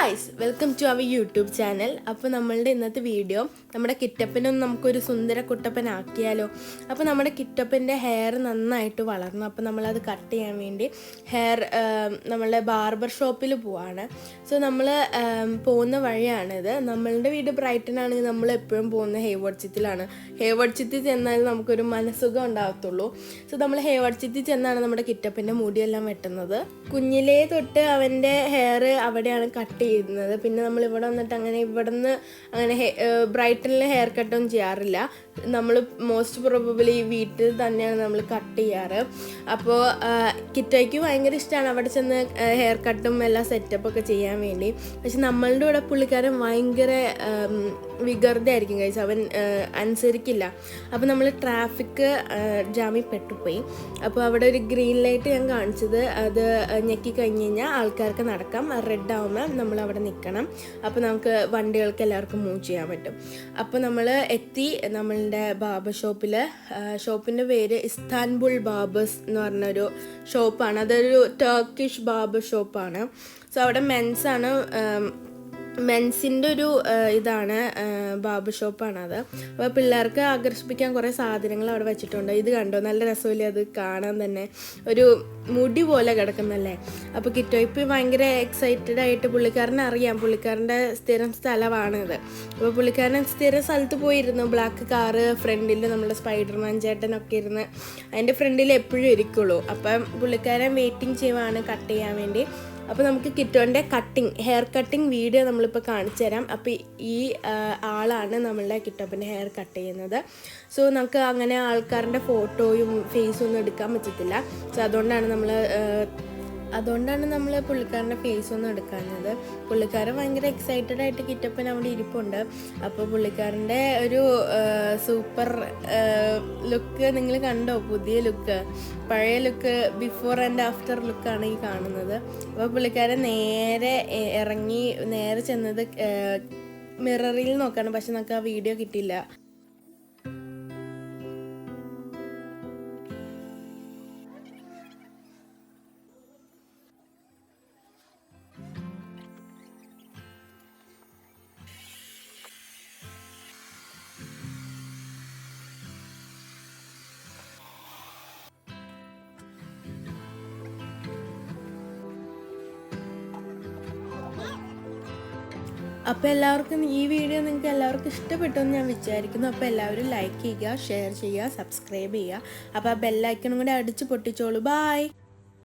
Guys welcome to our YouTube channel അപ്പോൾ നമ്മളുടെ ഇന്നത്തെ വീഡിയോ നമ്മുടെ കിറ്റപ്പനൊന്ന് നമുക്കൊരു സുന്ദര കുട്ടപ്പനാക്കിയാലോ. അപ്പോൾ നമ്മുടെ കിറ്റപ്പന്റെ ഹെയർ നന്നായിട്ട് വളർന്നു. അപ്പോൾ നമ്മളത് കട്ട് ചെയ്യാൻ വേണ്ടി ഹെയർ നമ്മളുടെ ബാർബർ ഷോപ്പിൽ പോവാണ്. സോ നമ്മൾ പോകുന്ന വഴിയാണിത്. നമ്മളുടെ വീട് ബ്രൈറ്റൺ ആണെങ്കിൽ നമ്മൾ എപ്പോഴും പോകുന്ന ഹേവർഡ് ചിത്തിലാണ് ഹേവർഡ് ചിത്തി ചെന്നാൽ നമുക്കൊരു മനസ്സുഖം ഉണ്ടാകത്തുള്ളൂ സോ നമ്മൾ ഹേവർഡ് ചിത്തി ചെന്നാണ് നമ്മുടെ കിറ്റപ്പന്റെ മുടിയെല്ലാം വെട്ടുന്നത്. കുഞ്ഞിലേ തൊട്ട് അവന്റെ ഹെയർ അവിടെയാണ് കട്ട് ചെയ്യുന്നത്. പിന്നെ നമ്മൾ ഇവിടെ വന്നിട്ട് അങ്ങനെ ഇവിടുന്ന് അങ്ങനെ ബ്രൈറ്റനിൽ ഹെയർ കട്ടും ചെയ്യാറില്ല. നമ്മൾ മോസ്റ്റ് പ്രോബബിളി വീട്ടിൽ തന്നെയാണ് നമ്മൾ കട്ട് ചെയ്യാറ്. അപ്പോൾ കിറ്റയ്ക്ക് ഭയങ്കര ഇഷ്ടമാണ് അവിടെ ചെന്ന് ഹെയർ കട്ടും എല്ലാം സെറ്റപ്പൊക്കെ ചെയ്യാൻ വേണ്ടി. പക്ഷെ നമ്മളുടെ ഇവിടെ പുള്ളിക്കാരൻ ഭയങ്കര വികൃതയായിരിക്കും കഴിച്ച് അവൻ അനുസരിക്കില്ല. അപ്പോൾ നമ്മൾ ട്രാഫിക് ജാമിൽ പെട്ടുപോയി. അപ്പോൾ അവിടെ ഒരു ഗ്രീൻ ലൈറ്റ് ഞാൻ കാണിച്ചത്. അത് ഞെക്കി കഴിഞ്ഞ് കഴിഞ്ഞാൽ ആൾക്കാർക്ക് നടക്കാം. റെഡ് ആവുമ്പോൾ നമ്മൾ അവിടെ നിൽക്കണം അപ്പോൾ നമുക്ക് വണ്ടികൾക്ക് എല്ലാവർക്കും മൂവ് ചെയ്യാൻ പറ്റും. അപ്പോൾ നമ്മൾ എത്തി നമ്മളുടെ ബാബർ ഷോപ്പിൽ ഷോപ്പിന്റെ പേര് ഇസ്താൻബുൾ ബാബേഴ്സ് എന്ന് പറഞ്ഞൊരു ഷോപ്പാണ്. അതൊരു ടർക്കിഷ് ബാബർ ഷോപ്പാണ്. സോ അവിടെ മെൻസാണ് മെൻസിന്റെ ഒരു ഇതാണ് ബാബർ ഷോപ്പാണ് അത്. അപ്പോൾ പിള്ളേർക്ക് ആകർഷിപ്പിക്കാൻ കുറേ സാധനങ്ങൾ അവിടെ വെച്ചിട്ടുണ്ട്. ഇത് കണ്ടോ? നല്ല രസമില്ലേ? അത് കാണാൻ തന്നെ. ഒരു മുടി പോലെ കിടക്കുന്നല്ലേ? അപ്പോൾ കിറ്റോ ഇപ്പം ഭയങ്കര എക്സൈറ്റഡ് ആയിട്ട് പുള്ളിക്കാരനെ അറിയാം. പുള്ളിക്കാരന്റെ സ്ഥിരം സ്ഥലമാണിത് അപ്പോൾ പുള്ളിക്കാരൻ സ്ഥിരം സ്ഥലത്ത് പോയിരുന്നു. ബ്ലാക്ക് കാറ് ഫ്രണ്ടിൽ നമ്മുടെ സ്പൈഡർമാൻ ചേട്ടനൊക്കെ ഇരുന്ന്. അതിന്റെ ഫ്രണ്ടിൽ എപ്പോഴും ഇരിക്കുള്ളൂ. അപ്പം പുള്ളിക്കാരൻ വെയിറ്റിംഗ് ചെയ്യുവാണ് കട്ട് ചെയ്യാൻ വേണ്ടി. അപ്പോൾ നമുക്ക് കിറ്റോന്റെ കട്ടിങ് ഹെയർ കട്ടിങ് വീഡിയോ നമ്മളിപ്പോൾ കാണിച്ചു തരാം. അപ്പോൾ ഈ ആളാണ് നമ്മളുടെ കിറ്റോപ്പിന്റെ ഹെയർ കട്ട് ചെയ്യുന്നത്. സോ നമുക്ക് അങ്ങനെ ആൾക്കാരുടെ ഫോട്ടോയും ഫേസും ഒന്നും എടുക്കാൻ പറ്റത്തില്ല. സോ അതുകൊണ്ടാണ് നമ്മൾ അതുകൊണ്ടാണ് നമ്മൾ പുള്ളിക്കാരന്റെ ഫേസ് ഒന്നും എടുക്കാഞ്ഞത്. പുള്ളിക്കാരൻ ഭയങ്കര എക്സൈറ്റഡ് ആയിട്ട് കിറ്റപ്പൻ അവിടെ ഇരിപ്പുണ്ട്. അപ്പോൾ പുള്ളിക്കാരന്റെ ഒരു സൂപ്പർ ലുക്ക് നിങ്ങൾ കണ്ടോ? പുതിയ ലുക്ക് പഴയ ലുക്ക് ബിഫോർ ആൻഡ് ആഫ്റ്റർ ലുക്കാണ് ഈ കാണുന്നത്. അപ്പോൾ പുള്ളിക്കാരൻ നേരെ ഇറങ്ങി നേരെ ചെന്നത് മിററിൽ നോക്കാണ്. പക്ഷെ നമുക്ക് ആ വീഡിയോ കിട്ടിയില്ല. അപ്പോൾ എല്ലാവർക്കും ഈ വീഡിയോ നിങ്ങൾക്ക് എല്ലാവർക്കും ഇഷ്ടപ്പെട്ടു എന്ന് ഞാൻ വിചാരിക്കുന്നു. അപ്പോൾ എല്ലാവരും ലൈക്ക് ചെയ്യുക ഷെയർ ചെയ്യുക സബ്സ്ക്രൈബ് ചെയ്യുക. അപ്പോൾ ആ ബെല്ലൈക്കണും കൂടെ അടിച്ച് പൊട്ടിച്ചോളൂ. ബായ്